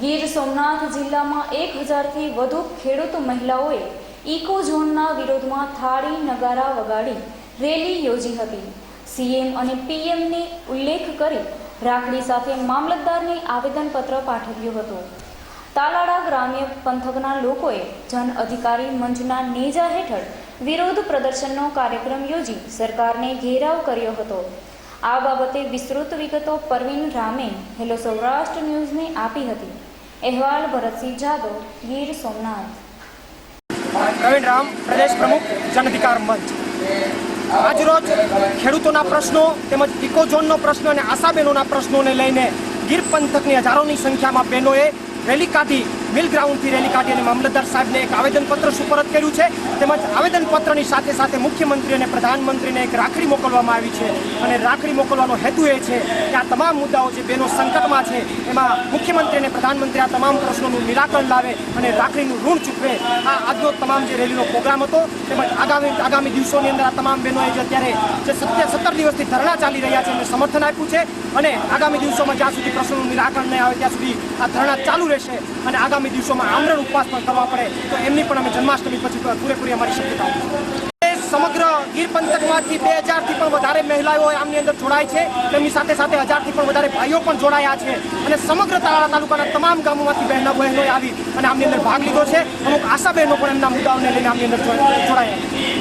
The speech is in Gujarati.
ગીર સોમનાથ જિલ્લામાં એક હજારથી વધુ ખેડૂત મહિલાઓએ ઇકો ઝોનના વિરોધમાં થાળી, નગારા વગાડી રેલી યોજી હતી. સીએમ અને પીએમને ઉલ્લેખ કરી રાખડી સાથે મામલતદારને આવેદનપત્ર પાઠવ્યું હતું. તાલાડા ગ્રામ્ય પંથકના લોકોએ જન અધિકારી મંચના નેજા હેઠળ વિરોધ પ્રદર્શનનો કાર્યક્રમ યોજી સરકારને ઘેરાવ કર્યો હતો. આ બાબતે વિસ્તૃત વિગતો પરવીન રામે હેલો સૌરાષ્ટ્ર ન્યૂઝને આપી હતી. અહેવાલ ભરતસિંહ જાદવ, ગીર સોમનાથ. પ્રવીણ રામ, પ્રદેશ પ્રમુખ જન અધિકાર મંચ. આજરોજ ખેડૂતોના પ્રશ્નો તેમજ ઇકોઝોનનો પ્રશ્ન અને આશાબેનોના પ્રશ્નોને લઈને ગીર પંથકની હજારોની સંખ્યામાં બહેનોએ રેલી કાઢી મિલ ગ્રાઉન્ડથી રેલી કાઢી અને મામલતદાર સાહેબને એક આવેદનપત્ર સુપરત કર્યું છે. તેમજ આવેદનપત્રની સાથે સાથે મુખ્યમંત્રી અને પ્રધાનમંત્રીને એક રાખડી મોકલવામાં આવી છે. અને રાખડી મોકલવાનો હેતુ એ છે કે આ તમામ મુદ્દાઓ જે બેનો સંકટમાં છે, એમાં મુખ્યમંત્રી અને પ્રધાનમંત્રી આ તમામ પ્રશ્નોનું નિરાકરણ લાવે અને રાખડીનું ઋણ ચૂકવે. આ આજનો તમામ જે રેલીનો પ્રોગ્રામ હતો, તેમજ આગામી આગામી દિવસોની અંદર આ તમામ બહેનોએ જે અત્યારે જે સત્ય, સત્તર દિવસથી ધરણા ચાલી રહ્યા છે, એમને સમર્થન આપ્યું છે અને આગામી દિવસોમાં જ્યાં સુધી પ્રશ્નોનું નિરાકરણ નહીં આવે, ત્યાં સુધી આ ધરણા ચાલુ રહેશે અને આગામી દિવસોમાં આમરણ ઉપવાસ પણ કરવા પડે, તો એમની પણ અમે જન્માષ્ટમી પછી પૂરેપૂરી અમારી શક્યતાઓ. સમગ્ર ગીર પંથકમાંથી બે હજારથી પણ વધારે મહિલાઓ આમની અંદર જોડાય છે. તેમની સાથે સાથે હજારથી પણ વધારે ભાઈઓ પણ જોડાયા છે. અને સમગ્ર તાળા તાલુકાના તમામ ગામોમાંથી બહેનો, બહેનોએ આવી અને આમની અંદર ભાગ લીધો છે. અમુક આશા બહેનો પણ એમના મુદ્દાઓને લઈને આમની અંદર જોડાયા